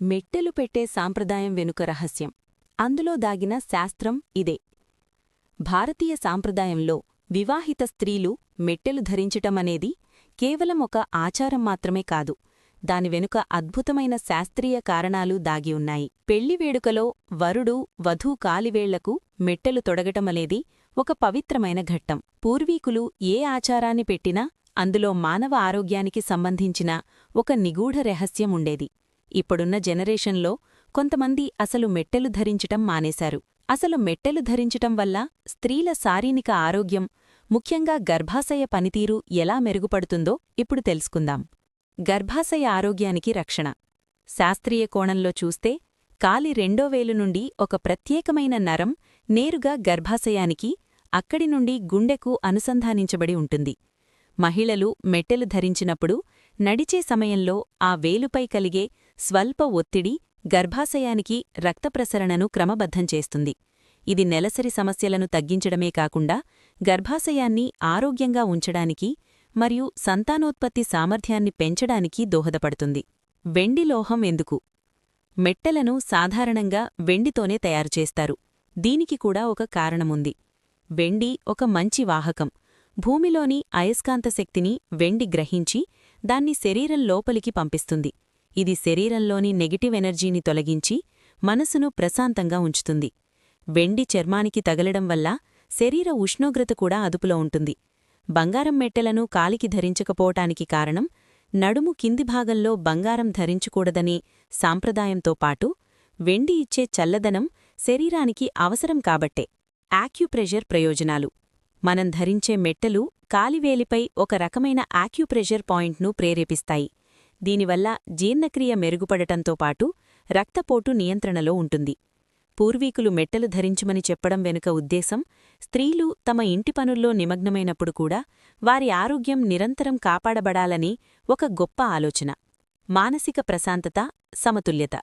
మెట్టెలు పెట్టే సాంప్రదాయం వెనుక రహస్యం. అందులో దాగిన శాస్త్రం ఇదే. భారతీయ సాంప్రదాయంలో వివాహిత స్త్రీలు మెట్టెలు ధరించటమనేది కేవలం ఒక ఆచారం మాత్రమే కాదు దాని వెనుక అద్భుతమైన శాస్త్రీయ కారణాలు దాగి ఉన్నాయి. పెళ్ళి వేడుకలో వరుడు వధూ కాలివేళ్ళకు మెట్టెలు తొడగటమనేది ఒక పవిత్రమైన ఘట్టం. పూర్వీకులు ఏ ఆచారాన్ని పెట్టినా అందులో మానవ ఆరోగ్యానికి సంబంధించిన ఒక నిగూఢ రహస్యం ఉండేది. ఇప్పుడున్న జనరేషన్లో కొంతమంది అసలు మెట్టెలు ధరించటం మానేశారు. అసలు మెట్టెలు ధరించటం వల్ల స్త్రీల శారీనిక ఆరోగ్యం ముఖ్యంగా గర్భాశయ పనితీరు ఎలా మెరుగుపడుతుందో ఇప్పుడు తెలుసుకుందాం. గర్భాశయ ఆరోగ్యానికి రక్షణ. శాస్త్రీయ కోణంలో చూస్తే కాలి రెండో వేలు నుండి ఒక ప్రత్యేకమైన నరం నేరుగా గర్భాశయానికి అక్కడి నుండి గుండెకు అనుసంధానించబడి ఉంటుంది. మహిళలు మెట్టెలు ధరించినప్పుడు నడిచే సమయంలో ఆ వేలుపై కలిగే స్వల్ప ఒత్తిడి గర్భాశయానికి రక్తప్రసరణను క్రమబద్ధం చేస్తుంది. ఇది నెలసరి సమస్యలను తగ్గించడమే కాకుండా గర్భాశయాన్ని ఆరోగ్యంగా ఉంచడానికి మరియు సంతానోత్పత్తి సామర్థ్యాన్ని పెంచడానికి దోహదపడుతుంది. వెండి లోహం ఎందుకు? మెట్టెలను సాధారణంగా వెండితోనే తయారుచేస్తారు దీనికి కూడా ఒక కారణముంది. వెండి ఒక మంచి వాహకం. భూమిలోని అయస్కాంత శక్తిని వెండి గ్రహించి దాన్ని శరీరం లోపలికి పంపిస్తుంది. ఇది శరీరంలోని నెగిటివ్ ఎనర్జీని తొలగించి మనసును ప్రశాంతంగా ఉంచుతుంది. వెండి చర్మానికి తగలడం వల్ల శరీర ఉష్ణోగ్రత కూడా అదుపులో ఉంటుంది. బంగారం మెట్టెలను కాలికి ధరించకపోవటానికి కారణం నడుము కింది భాగంలో బంగారం ధరించకూడదని సాంప్రదాయంతో పాటు వెండి ఇచ్చే చల్లదనం శరీరానికి అవసరం కాబట్టే. యాక్యుప్రెషర్ ప్రయోజనాలు. మనం ధరించే మెట్టలు కాలివేలిపై ఒక రకమైన యాక్యుప్రెషర్ పాయింట్ను ప్రేరేపిస్తాయి. దీనివల్ల జీర్ణక్రియ మెరుగుపడటంతో పాటు రక్తపోటు నియంత్రణలో ఉంటుంది. పూర్వీకులు మెట్టలు ధరించమని చెప్పడం వెనుక ఉద్దేశం స్త్రీలు తమ ఇంటి పనుల్లో నిమగ్నమైనప్పుడు కూడా వారి ఆరోగ్యం నిరంతరం కాపాడబడాలని ఒక గొప్ప ఆలోచన. మానసిక ప్రశాంతత సమతుల్యత.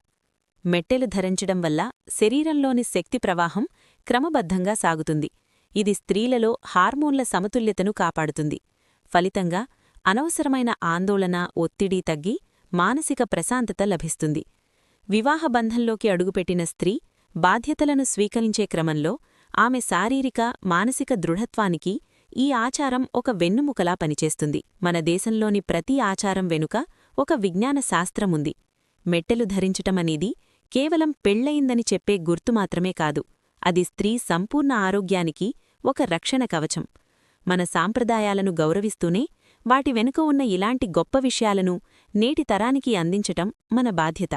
మెట్టెలు ధరించడం వల్ల శరీరంలోని శక్తి ప్రవాహం క్రమబద్ధంగా సాగుతుంది. ఇది స్త్రీలలో హార్మోన్ల సమతుల్యతను కాపాడుతుంది. ఫలితంగా అనవసరమైన ఆందోళన ఒత్తిడి తగ్గి మానసిక ప్రశాంతత లభిస్తుంది. వివాహబంధంలోకి అడుగుపెట్టిన స్త్రీ బాధ్యతలను స్వీకరించే క్రమంలో ఆమె శారీరిక మానసిక దృఢత్వానికి ఈ ఆచారం ఒక వెన్నుముకలా పనిచేస్తుంది. మన దేశంలోని ప్రతి ఆచారం వెనుక ఒక విజ్ఞాన శాస్త్రముంది మెట్టెలు ధరించటమనేది కేవలం పెళ్ళయిందని చెప్పే గుర్తు మాత్రమే కాదు. అది స్త్రీ సంపూర్ణ ఆరోగ్యానికి ఒక రక్షణ కవచం. మన సాంప్రదాయాలను గౌరవిస్తూనే వాటి వెనుక ఉన్న ఇలాంటి గొప్ప విషయాలను నేటి తరానికి అందించటం మన బాధ్యత.